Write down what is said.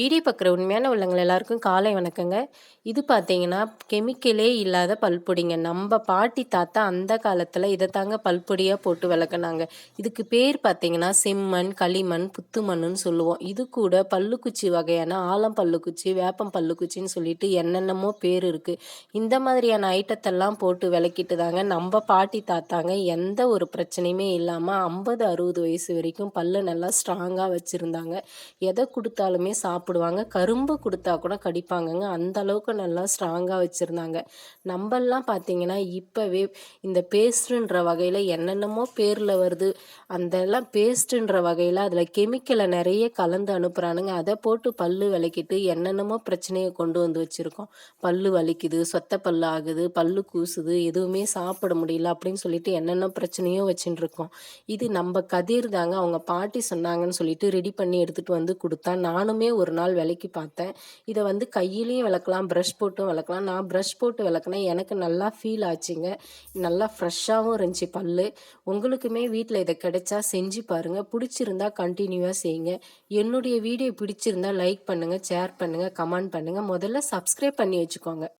Video பார்க்குற உண்மையான உள்ளங்கள் எல்லாருக்கும் காலை வணக்கங்க. இது பார்த்தீங்கன்னா கெமிக்கலே இல்லாத பல்பொடிங்க. நம்ம பாட்டி தாத்தா அந்த காலத்தில் இதை தாங்க பல்பொடியாக போட்டு விளக்குனாங்க. இதுக்கு பேர் பார்த்தீங்கன்னா செம்மண் களிமண் புத்துமண்ணுன்னு சொல்லுவோம். இது கூட பல்லுக்குச்சி வகையான ஆலம் பல்லுக்குச்சி வேப்பம் பல்லுக்குச்சின்னு சொல்லிட்டு என்னென்னமோ பேர் இருக்குது இந்த மாதிரியான ஐட்டத்தெல்லாம் போட்டு விளக்கிட்டு தாங்க நம்ம பாட்டி தாத்தாங்க எந்த ஒரு பிரச்சனையுமே இல்லாமல் ஐம்பது அறுபது வயசு வரைக்கும் பல்லு நல்லா ஸ்ட்ராங்காக வச்சுருந்தாங்க. எதை கொடுத்தாலுமே சாப்பிட்டு சாப்பிடுவாங்க. கரும்பு கொடுத்தா கூட கடிப்பாங்கங்க. அந்த அளவுக்கு நல்லா ஸ்ட்ராங்காக வச்சுருந்தாங்க. நம்மெல்லாம் பார்த்தீங்கன்னா இப்போவே இந்த பேஸ்ட்டுன்ற வகையில் என்னென்னமோ பேரில் வருது. அந்த எல்லாம் பேஸ்ட்டுன்ற வகையில் அதில் கெமிக்கலை நிறைய கலந்து அனுப்புகிறானுங்க அதை போட்டு பல்லு விளக்கிட்டு என்னென்னமோ பிரச்சனையை கொண்டு வந்து வச்சுருக்கோம். பல்லு வலிக்குது சொத்த பல்லு ஆகுது பல்லு கூசுது எதுவுமே சாப்பிட முடியல அப்படின்னு சொல்லிட்டு என்னென்ன பிரச்சனையும் வச்சுட்டு இருக்கோம் இது நம்ம கதிர் தாங்க. அவங்க பாட்டி சொன்னாங்கன்னு சொல்லிட்டு ரெடி பண்ணி எடுத்துகிட்டு வந்து கொடுத்தா நானுமே ஒரு நாள் விலைக்கு பார்த்தேன். இதை வந்து கையிலையும் விளக்கலாம் ப்ரஷ் போட்டும் விளக்கலாம். நான் ப்ரஷ் போட்டு விளக்குனேன். எனக்கு நல்லா ஃபீல் ஆச்சுங்க. நல்லா ஃப்ரெஷ்ஷாகவும் இருந்துச்சு பல் உங்களுக்குமே வீட்டில் இதை கிடைச்சா செஞ்சு பாருங்கள் பிடிச்சிருந்தா கண்டினியூவாக செய்யுங்க. என்னுடைய வீடியோ பிடிச்சிருந்தா லைக் பண்ணுங்கள் ஷேர் பண்ணுங்கள் கமெண்ட் பண்ணுங்கள் முதல்ல சப்ஸ்கிரைப் பண்ணி வச்சுக்கோங்க.